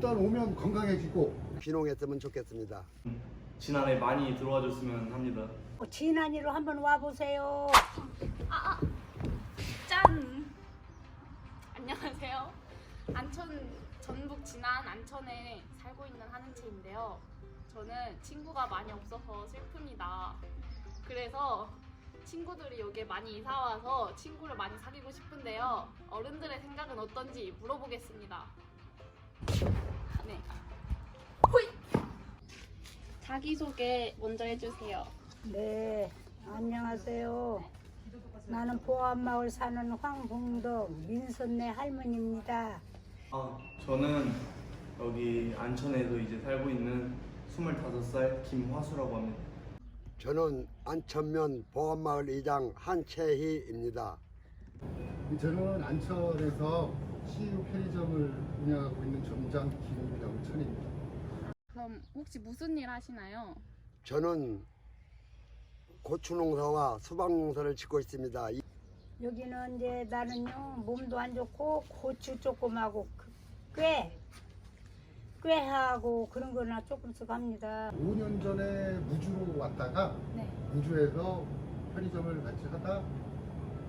일단 오면 건강해지고 귀농했으면 좋겠습니다. 지난해 많이 들어와 줬으면 합니다. 진안이로 한번 와보세요. 짠! 안녕하세요. 안천 전북 진안 안천에 살고 있는 한은채인데요. 저는 친구가 많이 없어서 슬픕니다. 그래서 친구들이 여기에 많이 이사 와서 친구를 많이 사귀고 싶은데요. 어른들의 생각은 어떤지 물어보겠습니다. 네. 호이! 자기소개 먼저 해주세요. 네, 안녕하세요. 나는 보안마을 사는 황봉덕 민선네 할머니입니다. 아, 저는 여기 안천에서 이제 살고 있는 25살 김화수라고 합니다. 저는 안천면 보안마을 이장 한채희입니다. 저는 안천에서 CU 편의점을 운영하고 있는 점장 김영천입니다. 그럼 혹시 무슨 일 하시나요? 저는 고추 농사와 수박 농사를 짓고 있습니다. 이- 여기는 이제 나는요 몸도 안 좋고 고추 조금하고 그- 꽤 꾀하고 그런 거나 조금씩 합니다. 5년 전에 무주로 왔다가 네. 무주에서 편의점을 같이 하다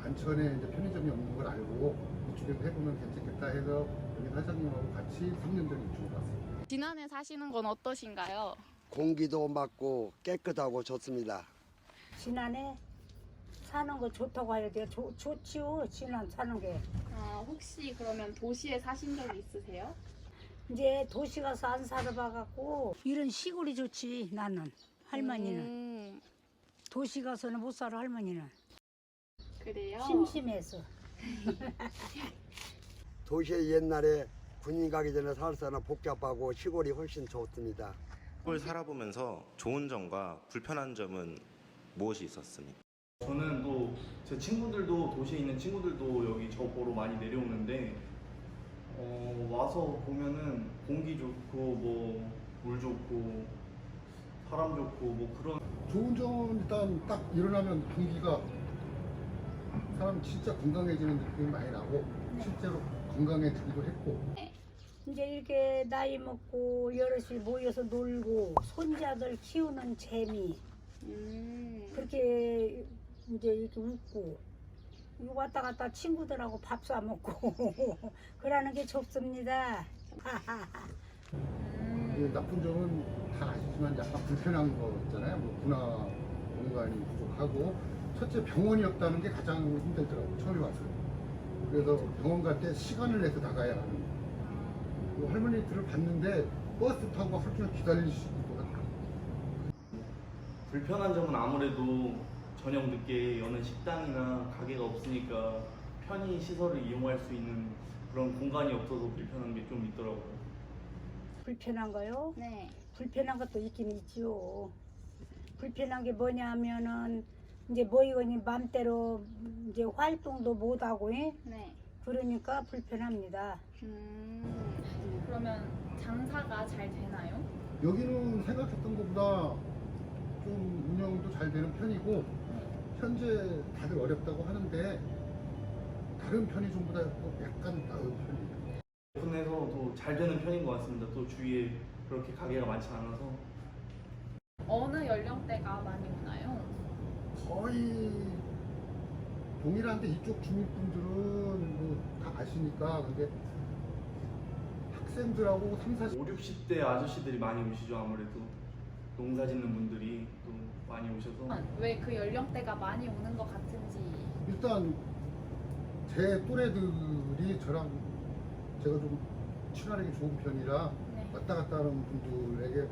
안천에 이제 편의점이 없는 걸 알고 이쪽에서 해보면 괜찮겠다 해서 여기 사장님하고 같이 3년 전에 이쪽으로 왔어요. 진안에 사시는 건 어떠신가요? 공기도 맑고 깨끗하고 좋습니다. 지난해 사는 거 좋다고 해야 돼요. 좋, 좋지요, 지난 사는 게. 아, 혹시 그러면 도시에 사신 적 있으세요? 이제 도시 가서 안 살아봐갖고 이런 시골이 좋지 나는 할머니는 음, 도시 가서는 못 살아 할머니는 그래요? 심심해서 도시에 옛날에 군인 가기 전에 살서는 복잡하고 시골이 훨씬 좋습니다. 시골 살아보면서 좋은 점과 불편한 점은 무엇이 있었습니까? 저는 또 제 친구들도 도시에 있는 친구들도 여기 저 보러 많이 내려오는데 어, 와서 보면은 공기 좋고 뭐 물 좋고 사람 좋고 뭐 그런 좋은 점은 일단 딱 일어나면 공기가 사람 진짜 건강해지는 느낌이 많이 나고 실제로 건강해지기도 했고. 이제 이렇게 나이 먹고 여럿이 모여서 놀고 손자들 키우는 재미. 음, 그렇게 이제 이렇게 웃고 왔다 갔다 친구들하고 밥 사 먹고 그러는 게 좋습니다. 이게 나쁜 점은 다 아시지만 약간 불편한 거 있잖아요. 뭐 문화 공간이 부족하고 첫째 병원이 없다는 게 가장 힘들더라고요. 처음에 와서. 그래서 병원 갈 때 시간을 내서 나가야 하는. 그 할머니들을 봤는데 버스 타고 하루 종일 기다리시기도 하고. 불편한 점은 아무래도 저녁 늦게 여는 식당이나 가게가 없으니까 편의 시설을 이용할 수 있는 그런 공간이 없어서 불편한 게 좀 있더라고요. 불편한 거요? 네. 불편한 것도 있긴 있지요. 불편한 게 뭐냐면은 이제 뭐 이거니 맘대로 이제 활동도 못 하고 예? 네. 그러니까 불편합니다. 음, 그러면 장사가 잘 되나요? 여기는 생각했던 것보다 좀 운영도 잘 되는 편이고 현재 다들 어렵다고 하는데 다른 편의점보다 또 약간 나은 편이에요. 오픈해서 또잘 되는 편인 것 같습니다. 또 주위에 그렇게 가게가 많지 않아서 어느 연령대가 많이 오나요? 거의 동일한데 이쪽 주민분들은 뭐 다 아시니까 근데 학생들하고 3, 40 5, 60대 아저씨들이 많이 오시죠 아무래도 농사 짓는 분들이 또 많이 오셔서 왜 그 연령대가 많이 오는 것 같은지. 일단 제 또래들이 저랑 제가 좀 친화력이 좋은 편이라 네. 왔다 갔다 하는 분들에게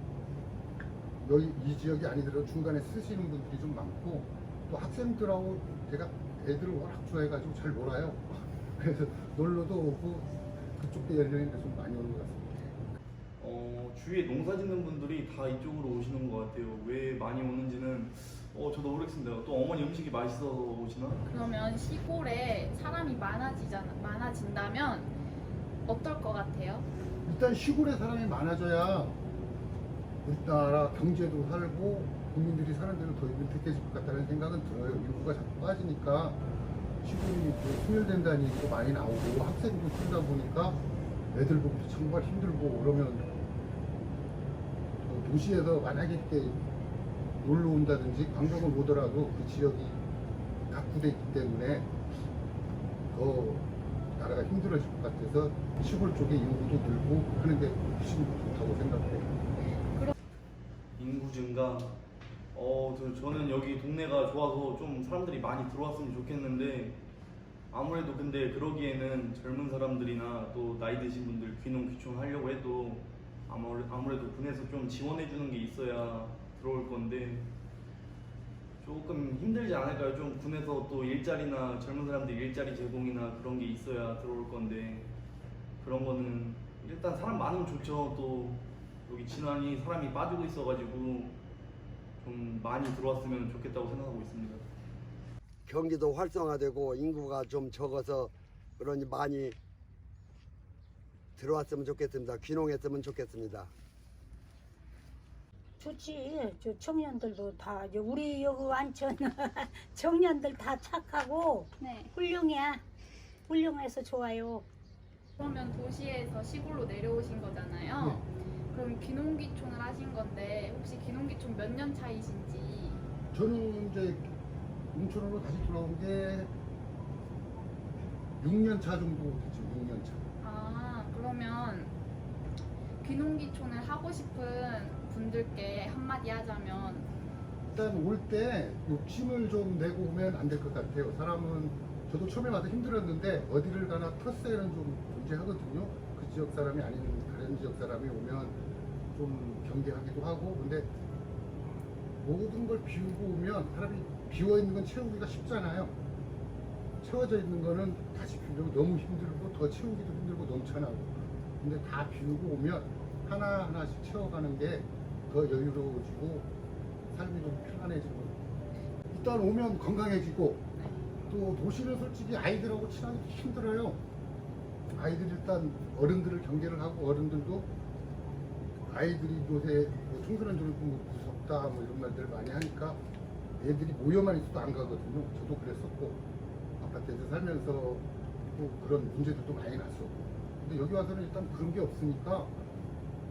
여기 이 지역이 아니더라도 중간에 쓰시는 분들이 좀 많고 또 학생들하고 제가 애들을 워낙 좋아해가지고 잘 놀아요. 그래서 놀러도 오고 그쪽 연령인데 좀 많이 오는 것 같습니다. 어, 주위에 농사 짓는 분들이 다 이쪽으로 오시는 것 같아요. 왜 많이 오는지는 어, 저도 모르겠습니다. 또 어머니 음식이 맛있어서 오시나? 그러면 시골에 사람이 많아지잖아, 많아진다면 어떨 것 같아요? 일단 시골에 사람이 많아져야 우리나라 경제도 살고 국민들이 사는 데는 더 윤택해질 것 같다는 생각은 들어요. 인구가 자꾸 빠지니까 시골이 또 소멸된다는 얘기도 많이 나오고 학생도 쓰다 보니까 애들 보기 정말 힘들고 그러면 저 도시에서 만약에 이렇게 놀러 온다든지 관광을 오더라도 그 지역이 낙후돼 있기 때문에 더 나라가 힘들어질 것 같아서 시골 쪽에 인구도 늘고 하는 게 훨씬 좋다고 생각해요. 인구 증가. 어, 저, 저는 여기 동네가 좋아서 좀 사람들이 많이 들어왔으면 좋겠는데 아무래도 근데 그러기에는 젊은 사람들이나 또 나이 드신 분들 귀농 귀촌 하려고 해도 아무래, 아무래도 군에서 좀 지원해 주는 게 있어야 들어올 건데 조금 힘들지 않을까요? 좀 군에서 또 일자리나 젊은 사람들 일자리 제공이나 그런 게 있어야 들어올 건데 그런 거는 일단 사람 많으면 좋죠. 또 여기 진안이 사람이 빠지고 있어가지고 좀 많이 들어왔으면 좋겠다고 생각하고 있습니다. 경기도 활성화되고 인구가 좀 적어서 그러니 많이 들어왔으면 좋겠습니다. 귀농했으면 좋겠습니다. 좋지. 저 청년들도 다 이제 우리 여기 완천 청년들 다 착하고 네. 훌륭해. 훌륭해서 좋아요. 그러면 도시에서 시골로 내려오신 거잖아요. 그럼 귀농귀촌을 하신 건데 혹시 귀농귀촌 몇 년 차이신지 저는 이제 인천으로 다시 돌아온 게 6년 차 정도 됐죠. 6년 차. 아 그러면 귀농귀촌을 하고 싶은 분들께 한마디 하자면 일단 올 때 욕심을 좀 내고 오면 안 될 것 같아요. 사람은 저도 처음에 와서 힘들었는데 어디를 가나 터세는 좀 존재하거든요. 그 지역 사람이 아닌 다른 지역 사람이 오면 좀 경계하기도 하고 근데 모든 걸 비우고 오면 사람이 비워 있는 건 채우기가 쉽잖아요. 채워져 있는 거는 다시 비우려고 너무 힘들고 더 채우기도 힘들고 넘쳐나고 근데 다 비우고 오면 하나 하나씩 채워가는 게 더 여유로워지고 삶이 좀 편안해지고 일단 오면 건강해지고 또 도시는 솔직히 아이들하고 친하기 힘들어요. 아이들 일단 어른들을 경계를 하고 어른들도 아이들이 요새 뭐 청소년 뭐 무섭다 뭐 이런 말들 많이 하니까 애들이 모여만 있어도 안 가거든요. 저도 그랬었고 아파트에서 살면서 또 그런 문제들도 많이 났었고 근데 여기 와서는 일단 그런 게 없으니까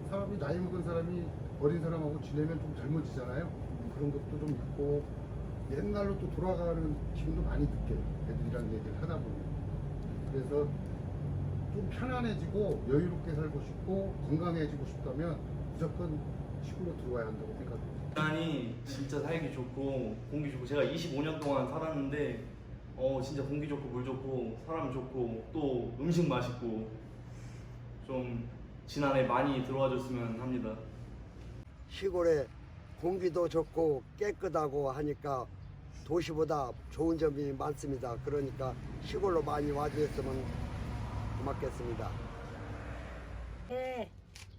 사람이 나이 먹은 사람이 어린 사람하고 지내면 좀 젊어지잖아요. 그런 것도 좀 있고 옛날로 또 돌아가는 기분도 많이 느껴요. 애들이랑 얘기를 하다 보면. 그래서 좀 편안해지고 여유롭게 살고 싶고 건강해지고 싶다면 무조건 시골로 들어와야 한다고 생각합니다. 진안이 진짜 살기 좋고 공기 좋고 제가 25년 동안 살았는데 어 진짜 공기 좋고 물 좋고 사람 좋고 또 음식 맛있고 좀 진안에 많이 들어와 줬으면 합니다. 시골에 공기도 좋고 깨끗하고 하니까 도시보다 좋은 점이 많습니다. 그러니까 시골로 많이 와주셨으면 고맙겠습니다. 예,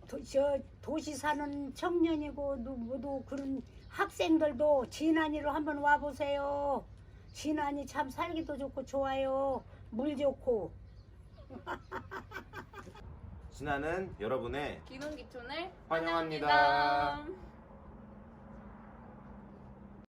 도, 저 도시 사는 청년이고 누구도 그런 학생들도 진안이로 한번 와보세요. 진안이 참 살기도 좋고 좋아요. 물 좋고. 진아는 여러분의 귀농귀촌을 환영합니다. 환영합니다.